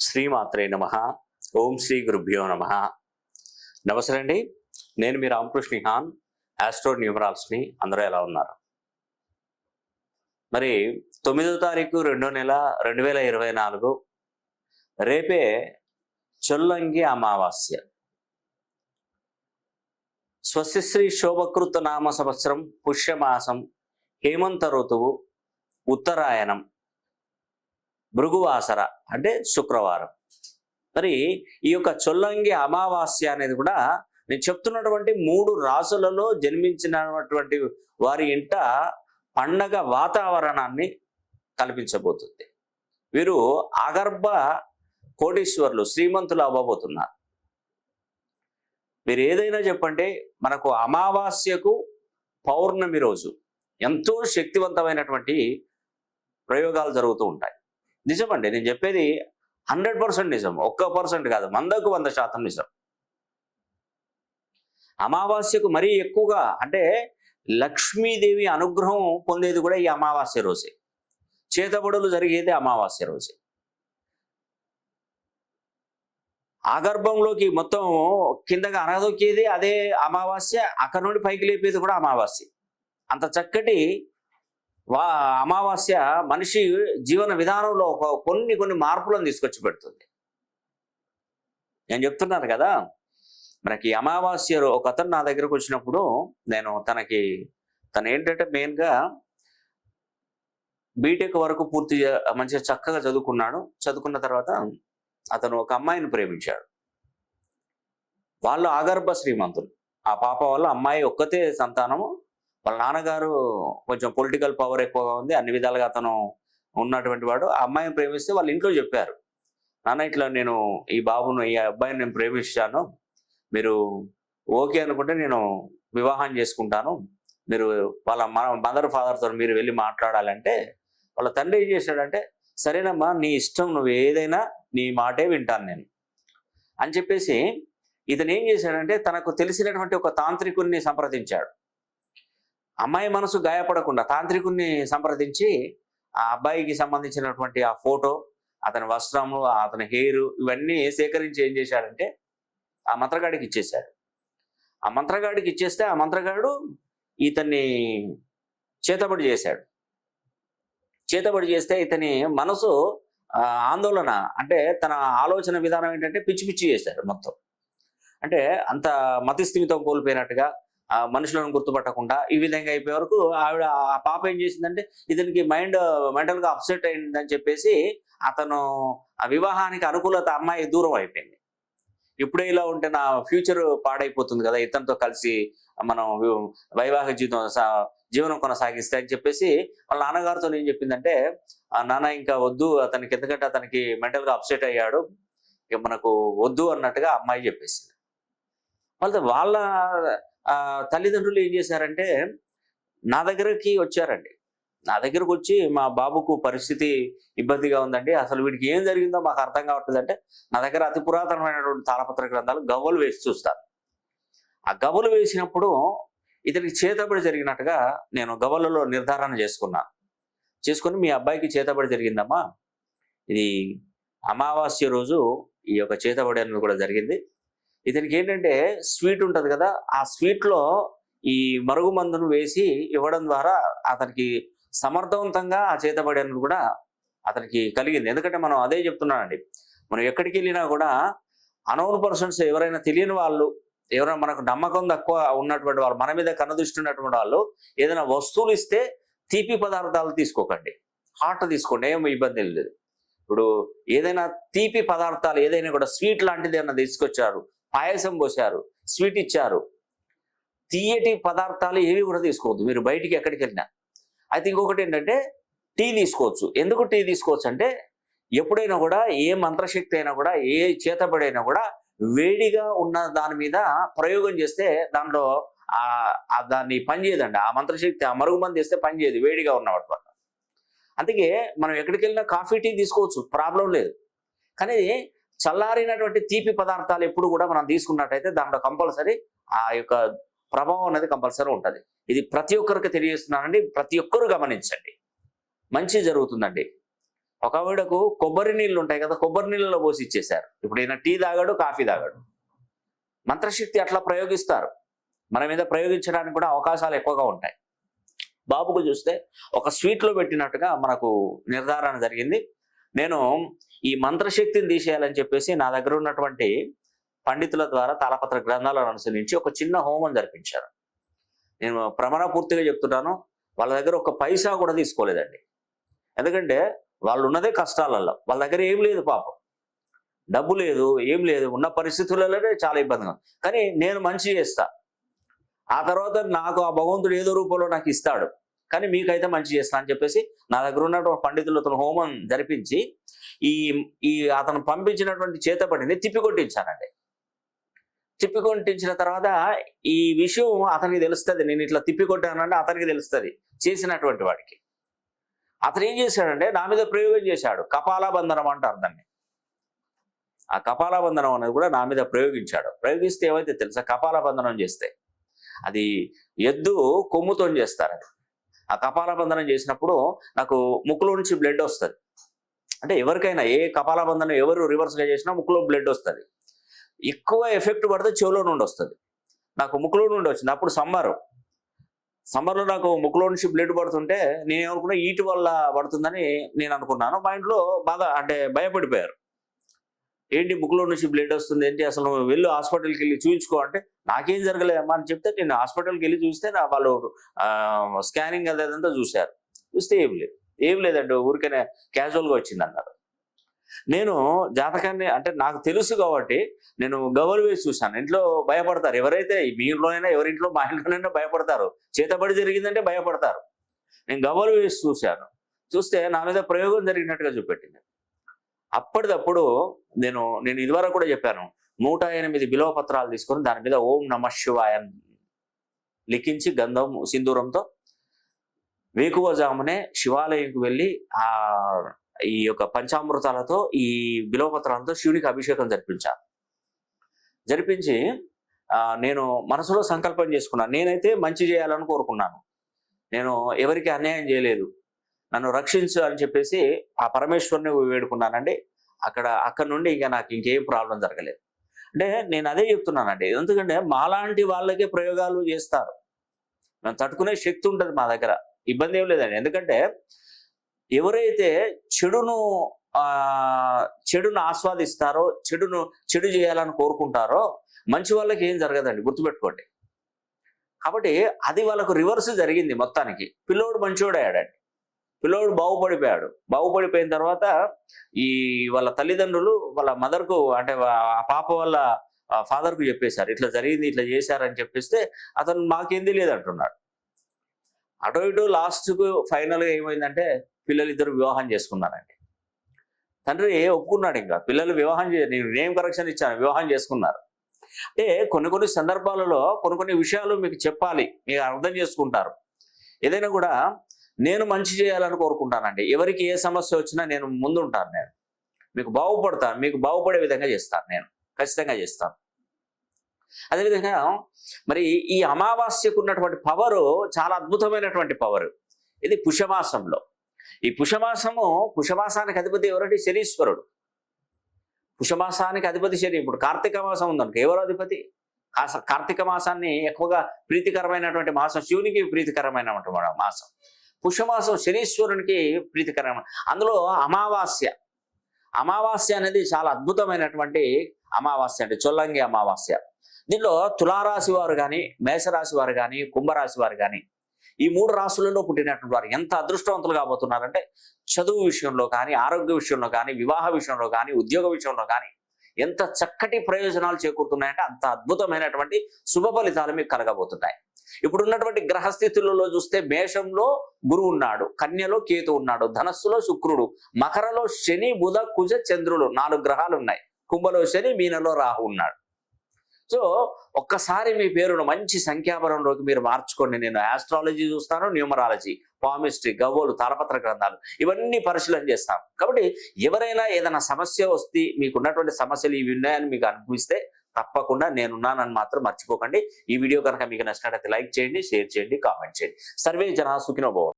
శ్రీమాత్రే నమ. ఓం శ్రీ గురుభ్యో నమ. నమస్తే అండి నేను మీ రామకృష్ణ హాన్ ఆస్ట్రో న్యూమరాల్స్ని అందరూ ఎలా ఉన్నారు? మరి తొమ్మిదో తారీఖు రెండో నెల రెండు వేల ఇరవై నాలుగు. రేపే చొల్లంగి అమావాస్య. స్వస్తిశ్రీ శోభకృత నామ సంవత్సరం పుష్యమాసం హేమంత ఋతువు ఉత్తరాయణం భృగువాసర అంటే శుక్రవారం. మరి ఈ యొక్క చొల్లంగి అమావాస్య అనేది కూడా నేను చెప్తున్నటువంటి మూడు రాసులలో జన్మించినటువంటి వారి ఇంట పండగ వాతావరణాన్ని కల్పించబోతుంది. వీరు అగర్భ కోటీశ్వర్లు శ్రీమంతులు అవ్వబోతున్నారు. మీరు ఏదైనా చెప్పండి మనకు అమావాస్యకు పౌర్ణమి రోజు ఎంతో శక్తివంతమైనటువంటి ప్రయోగాలు జరుగుతూ ఉంటాయి. నిజమండి నేను చెప్పేది హండ్రెడ్ పర్సెంట్ నిజం ఒక్క పర్సెంట్ కాదు వందకు వంద శాతం నిజం. అమావాస్యకు మరీ ఎక్కువగా అంటే లక్ష్మీదేవి అనుగ్రహం పొందేది కూడా ఈ అమావాస్య రోజే. చేతబడులు జరిగేది అమావాస్య రోజే. ఆగర్భంలోకి మొత్తం కిందగా అనదొక్కేది అదే అమావాస్య అక్కడ నుండి పైకి లేపేది కూడా అమావాస్య. అంత చక్కటి వా అమావాస్య మనిషి జీవన విధానంలో ఒక కొన్ని కొన్ని మార్పులను తీసుకొచ్చి పెడుతుంది. నేను చెప్తున్నాను కదా మనకి అమావాస్య ఒక అతను నా దగ్గరకు వచ్చినప్పుడు నేను తనకి తను ఏంటంటే మెయిన్గా బీటెక్ వరకు పూర్తి మంచిగా చక్కగా చదువుకున్నాడు. చదువుకున్న తర్వాత అతను ఒక అమ్మాయిని ప్రేమించాడు. వాళ్ళు ఆగర్భ శ్రీమంతులు. ఆ పాప వల్ల అమ్మాయి ఒక్కతే సంతానము వాళ్ళ నాన్నగారు కొంచెం పొలిటికల్ పవర్ ఎక్కువగా ఉంది. అన్ని విధాలుగా అతను ఉన్నటువంటి వాడు. ఆ అమ్మాయిని ప్రేమిస్తే వాళ్ళ ఇంట్లో చెప్పారు. నాన్న ఇట్లా నేను ఈ బాబును ఈ అబ్బాయిని నేను ప్రేమించాను. మీరు ఓకే అనుకుంటే నేను వివాహం చేసుకుంటాను. మీరు వాళ్ళ మదర్ ఫాదర్తో మీరు వెళ్ళి మాట్లాడాలంటే వాళ్ళ తండ్రి ఏం చేశాడంటే సరేనమ్మా నీ ఇష్టం నువ్వు ఏదైనా నీ మాటే వింటాను నేను. అని చెప్పేసి ఇతను ఏం చేశాడంటే తనకు తెలిసినటువంటి ఒక తాంత్రికుడిని సంప్రదించాడు. అమ్మాయి మనసు గాయపడకుండా తాంత్రికుణ్ణి సంప్రదించి ఆ అబ్బాయికి సంబంధించినటువంటి ఆ ఫోటో అతని వస్త్రము అతని హెయిర్ ఇవన్నీ సేకరించి ఏం చేశాడంటే ఆ మంత్రగాడికి ఇచ్చేశాడు. ఆ మంత్రగాడికి ఇచ్చేస్తే ఆ మంత్రగాడు ఇతన్ని చేతబడి చేశాడు. చేతబడి చేస్తే ఇతని మనసు ఆందోళన అంటే తన ఆలోచన విధానం ఏంటంటే పిచ్చి పిచ్చి చేశాడు మొత్తం. అంటే అంత మతిస్థిమితం కోల్పోయినట్టుగా మనుషులను గుర్తుపట్టకుండా ఈ విధంగా అయిపోయే వరకు ఆవిడ ఆ పాప ఏం చేసిందంటే ఇతనికి మైండ్ మెంటల్గా అప్సెట్ అయిందని చెప్పేసి అతను ఆ వివాహానికి అనుకూలత అమ్మాయి దూరం అయిపోయింది. ఇప్పుడే ఇలా ఉంటే నా ఫ్యూచర్ పాడైపోతుంది కదా ఇతనితో కలిసి మనం వైవాహిక జీవితం సా- జీవనం కొనసాగిస్తే అని చెప్పేసి వాళ్ళ నాన్నగారితో ఏం చెప్పిందంటే నాన్న ఇంకా వద్దు అతనికి ఎందుకంటే అతనికి మెంటల్గా అప్సెట్ అయ్యాడు ఇక మనకు వద్దు అన్నట్టుగా అమ్మాయి చెప్పేసింది. వాళ్ళ వాళ్ళ తల్లిదండ్రులు ఏం చేశారంటే నా దగ్గరకి వచ్చారండి. నా దగ్గరకు వచ్చి మా బాబుకు పరిస్థితి ఇబ్బందిగా ఉందండి. అసలు వీడికి ఏం జరిగిందో మాకు అర్థం కావట్లేదు అంటే నా దగ్గర అతి పురాతనమైనటువంటి తాళపత్ర గ్రంథాలు గవ్వలు వేసి చూస్తాను. ఆ గవ్వలు వేసినప్పుడు ఇతనికి చేతబడి జరిగినట్టుగా నేను గవ్వలలో నిర్ధారణ చేసుకున్నాను. చేసుకుని మీ అబ్బాయికి చేతబడి జరిగిందమ్మా. ఇది అమావాస్య రోజు ఈ యొక్క చేతబడి అనేది కూడా జరిగింది. ఇతనికి ఏంటంటే స్వీట్ ఉంటుంది కదా ఆ స్వీట్లో ఈ మరుగు మందును వేసి ఇవ్వడం ద్వారా అతనికి సమర్థవంతంగా ఆ చేతబడి కూడా అతనికి కలిగింది. ఎందుకంటే మనం అదే చెప్తున్నానండి మనం ఎక్కడికి వెళ్ళినా కూడా అనౌన్ పర్సన్స్ ఎవరైనా తెలియని వాళ్ళు ఎవరైనా మనకు నమ్మకం తక్కువ ఉన్నటువంటి వాళ్ళు మన మీద కన్నదృష్టి ఉన్నటువంటి వాళ్ళు ఏదైనా వస్తువులు ఇస్తే తీపి పదార్థాలు తీసుకోకండి. హాట్ తీసుకోండి ఏమి ఇబ్బంది లేదు. ఇప్పుడు ఏదైనా తీపి పదార్థాలు ఏదైనా కూడా స్వీట్ లాంటిది ఏమైనా తీసుకొచ్చారు పాయసం పోసారు స్వీట్ ఇచ్చారు. తీయటి పదార్థాలు ఏవి కూడా తీసుకోవద్దు. మీరు బయటికి ఎక్కడికి వెళ్ళినా. అయితే ఇంకొకటి ఏంటంటే టీ తీసుకోవచ్చు. ఎందుకు టీ తీసుకోవచ్చు అంటే ఎప్పుడైనా కూడా ఏ మంత్రశక్తి అయినా కూడా ఏ చేతబడైనా కూడా వేడిగా ఉన్న దాని మీద ప్రయోగం చేస్తే దాంట్లో ఆ దాన్ని పనిచేయదండి ఆ మంత్రశక్తి ఆ మరుగు మంది చేస్తే పనిచేయదు వేడిగా ఉన్నవాటి వల్ల. అందుకే మనం ఎక్కడికి వెళ్ళినా కాఫీ టీ తీసుకోవచ్చు. ప్రాబ్లం లేదు. కానీ చల్లారినటువంటి తీపి పదార్థాలు ఎప్పుడు కూడా మనం తీసుకున్నట్టయితే దాంట్లో కంపల్సరీ ఆ యొక్క ప్రభావం అనేది కంపల్సరీ ఉంటుంది. ఇది ప్రతి ఒక్కరికి తెలియజేస్తున్నానండి. ప్రతి ఒక్కరు గమనించండి. మంచి జరుగుతుందండి. ఒకవిడకు కొబ్బరి నీళ్ళు ఉంటాయి కదా కొబ్బరి నీళ్ళలో పోసి ఇచ్చేశారు. ఇప్పుడు ఈయన టీ తాగాడు కాఫీ తాగాడు. మంత్రశక్తి అట్లా ప్రయోగిస్తారు. మన మీద ప్రయోగించడానికి కూడా అవకాశాలు ఎక్కువగా ఉంటాయి. బాబుకు చూస్తే ఒక స్వీట్లో పెట్టినట్టుగా మనకు నిర్ధారణ జరిగింది. నేను ఈ మంత్రశక్తిని తీసేయాలని చెప్పేసి నా దగ్గర ఉన్నటువంటి పండితుల ద్వారా తాళపత్ర గ్రంథాలను అనుసరించి ఒక చిన్న హోమం జరిపించారు. నేను ప్రమాణ పూర్తిగా చెప్తున్నాను వాళ్ళ దగ్గర ఒక పైసా కూడా తీసుకోలేదండి. ఎందుకంటే వాళ్ళు ఉన్నదే కష్టాలలో వాళ్ళ దగ్గర ఏం లేదు పాపం. డబ్బు లేదు ఏం లేదు ఉన్న పరిస్థితులలోనే చాలా ఇబ్బందిగా కానీ నేను మంచి చేస్తా. ఆ తర్వాత నాకు ఆ భగవంతుడు ఏదో రూపంలో నాకు ఇస్తాడు. కానీ మీకైతే మంచి చేస్తా అని చెప్పేసి నా దగ్గర ఉన్నటువంటి పండితులతో హోమం జరిపించి ఈ ఈ అతను పంపించినటువంటి చేతపడిని తిప్పికొట్టించానండి తిప్పికొట్టించిన తర్వాత ఈ విషయం అతనికి తెలుస్తుంది. నేను ఇట్లా తిప్పికొట్టానంటే అతనికి తెలుస్తుంది చేసినటువంటి వాడికి. అతను ఏం చేశాడంటే నా మీద ప్రయోగం చేశాడు. కపాలబంధనం అంటారు దాన్ని. ఆ కపాలబంధనం అనేది కూడా నా మీద ప్రయోగించాడు. ప్రయోగిస్తే ఏమైతే తెలుసా? కపాలబంధనం చేస్తే. అది ఎద్దు కొమ్ముతో చేస్తారు అది ఆ కపాలబంధనం చేసినప్పుడు నాకు ముక్కులో నుంచి బ్లడ్ వస్తుంది. అంటే ఎవరికైనా ఏ కపాలబంధనం ఎవరు రివర్స్గా చేసినా ముక్కులో బ్లడ్ వస్తుంది. ఎక్కువ ఎఫెక్ట్ పడితే చెవులో నుండి వస్తుంది. నాకు ముక్కులో నుండి వచ్చింది. అప్పుడు సమ్మర్ సమ్మర్లో నాకు ముక్కులో నుంచి బ్లడ్ పడుతుంటే నేను ఏమనుకున్నా ఈటి వల్ల పడుతుందని నేను అనుకున్నాను. మా ఇంట్లో బాగా అంటే భయపడిపోయారు. ఏంటి ముక్కులో నుంచి బ్లడ్ వస్తుంది ఏంటి అసలు వెళ్ళి వెళ్ళు హాస్పిటల్కి వెళ్ళి చూయించుకో అంటే నాకేం జరగలేదమ్మా అని చెప్తే నేను హాస్పిటల్కి వెళ్ళి చూస్తే నా వాళ్ళు స్కానింగ్ అదేదంతా చూశారు. చూస్తే ఏం లేదు. ఏం లేదండి ఊరికనే క్యాజువల్గా వచ్చింది అన్నారు నేను జాతకాన్ని అంటే నాకు తెలుసు కాబట్టి నేను గవర్ వేసి చూశాను. ఇంట్లో భయపడతారు. ఎవరైతే మీ ఇంట్లోనైనా ఎవరింట్లో మా ఇంట్లోనైనా భయపడతారు. చేతబడి జరిగిందంటే భయపడతారు. నేను గవర్ వేసి చూశాను. చూస్తే నా మీద ప్రయోగం జరిగినట్టుగా చూపెట్టింది. అప్పటిదప్పుడు నేను నేను ఇదివరకు కూడా చెప్పాను నూట ఎనిమిది బిలో పత్రాలు తీసుకొని దాని మీద ఓం నమ శివాయ అని లిఖించి గంధం సింధూరంతో వేకువజామునే శివాలయంకి వెళ్ళి ఆ ఈ యొక్క పంచామృతాలతో ఈ బిలోపత్రాలతో శివునికి అభిషేకం జరిపించాను జరిపించి నేను మనసులో సంకల్పం చేసుకున్నాను నేనైతే మంచి చేయాలని కోరుకున్నాను. నేను ఎవరికి అన్యాయం చేయలేదు. నన్ను రక్షించు అని చెప్పేసి ఆ పరమేశ్వరుని వేడుకున్నానండి. అక్కడ అక్కడ నుండి ఇంకా నాకు ఇంకేం ప్రాబ్లం జరగలేదు. అంటే నేను అదే చెప్తున్నానండి. ఎందుకంటే మాలాంటి వాళ్ళకే ప్రయోగాలు చేస్తారు. మనం తట్టుకునే శక్తి ఉంటుంది మా దగ్గర. ఇబ్బంది ఏం లేదండి. ఎందుకంటే ఎవరైతే చెడును చెడును ఆస్వాదిస్తారో చెడును చెడు చేయాలని కోరుకుంటారో మంచి వాళ్ళకి ఏం జరగదండి. గుర్తుపెట్టుకోండి. కాబట్టి అది వాళ్ళకు రివర్స్ జరిగింది మొత్తానికి. పిల్లోడు మంచోడయ్యాడండి. పిల్లోడు బాగుపడిపోయాడు. బాగుపడిపోయిన తర్వాత ఈ వాళ్ళ తల్లిదండ్రులు వాళ్ళ మదర్కు అంటే ఆ పాప వాళ్ళ ఫాదర్కు చెప్పేశారు. ఇట్లా జరిగింది ఇట్లా చేశారని చెప్పేస్తే అతను మాకేం తెలియదు అంటున్నాడు. అటు ఇటు లాస్ట్కు ఫైనల్గా ఏమైందంటే పిల్లలు ఇద్దరు వివాహం చేసుకున్నారండి. తండ్రి ఒప్పుకున్నాడు ఇంకా. పిల్లలు వివాహం చే నేను నేమ్ కరెక్షన్ ఇచ్చాను వివాహం చేసుకున్నారు. అంటే కొన్ని కొన్ని సందర్భాలలో కొన్ని కొన్ని విషయాలు మీకు చెప్పాలి మీరు అర్థం చేసుకుంటారు. ఏదైనా కూడా నేను మంచి చేయాలని కోరుకుంటానండి. ఎవరికి ఏ సమస్య వచ్చినా నేను ముందుంటాను నేను. మీకు బాగుపడతాను. మీకు బాగుపడే విధంగా చేస్తాను నేను. ఖచ్చితంగా చేస్తాను. అదేవిధంగా మరి ఈ అమావాస్యకు ఉన్నటువంటి పవరు చాలా అద్భుతమైనటువంటి పవరు. ఇది పుషమాసంలో. ఈ పుషమాసము పుషమాసానికి అధిపతి ఎవరంటే శనీశ్వరుడు. పుషమాసానికి అధిపతి శని. ఇప్పుడు కార్తీక మాసం ఉందనుకో ఎవరు అధిపతి? కార్తీక మాసాన్ని ఎక్కువగా ప్రీతికరమైనటువంటి మాసం శివునికి ప్రీతికరమైనటువంటి మాసం. పుష్యమాసం శనీశ్వరునికి ప్రీతికరమైన అందులో అమావాస్య. అమావాస్య అనేది చాలా అద్భుతమైనటువంటి అమావాస్య అంటే చొల్లంగి అమావాస్య. దీనిలో తులారాశి వారు కానీ మేషరాశి వారు కానీ కుంభరాశి వారు కానీ ఈ మూడు రాశులలో పుట్టినటువంటి వారు ఎంత అదృష్టవంతులు కాబోతున్నారంటే చదువు విషయంలో కానీ ఆరోగ్య విషయంలో కానీ వివాహ విషయంలో కానీ ఉద్యోగ విషయంలో కానీ ఎంత చక్కటి ప్రయోజనాలు చేకూరుతున్నాయంటే అంత అద్భుతమైనటువంటి శుభ ఫలితాలు మీకు కలగబోతున్నాయి. ఇప్పుడు ఉన్నటువంటి గ్రహస్థితులలో చూస్తే మేషంలో గురువు ఉన్నాడు కన్యలో కేతు ఉన్నాడు ధనస్సులో శుక్రుడు మకరలో శని బుధ కుజ చంద్రుడు నాలుగు గ్రహాలు ఉన్నాయి. కుంభలో శని మీనలో రాహు ఉన్నాడు. సో ఒక్కసారి మీ పేరును మంచి సంఖ్యాపరంలోకి మీరు మార్చుకోండి. నేను ఆస్ట్రాలజీ చూస్తాను న్యూమరాలజీ పామిస్ట్రీ గవ్వలు తాళపత్ర గ్రంథాలు ఇవన్నీ పరిశీలన చేస్తాం. కాబట్టి ఎవరైనా ఏదైనా సమస్య వస్తే మీకు ఉన్నటువంటి సమస్యలు ఇవి ఉన్నాయని మీకు అనిపిస్తే తప్పకుండా నేనున్నానని మాత్రం మర్చిపోకండి. ఈ వీడియో కనుక మీకు నచ్చినట్లయితే లైక్ చేయండి షేర్ చేయండి కామెంట్ చేయండి. సర్వే జనా సుఖినో భవ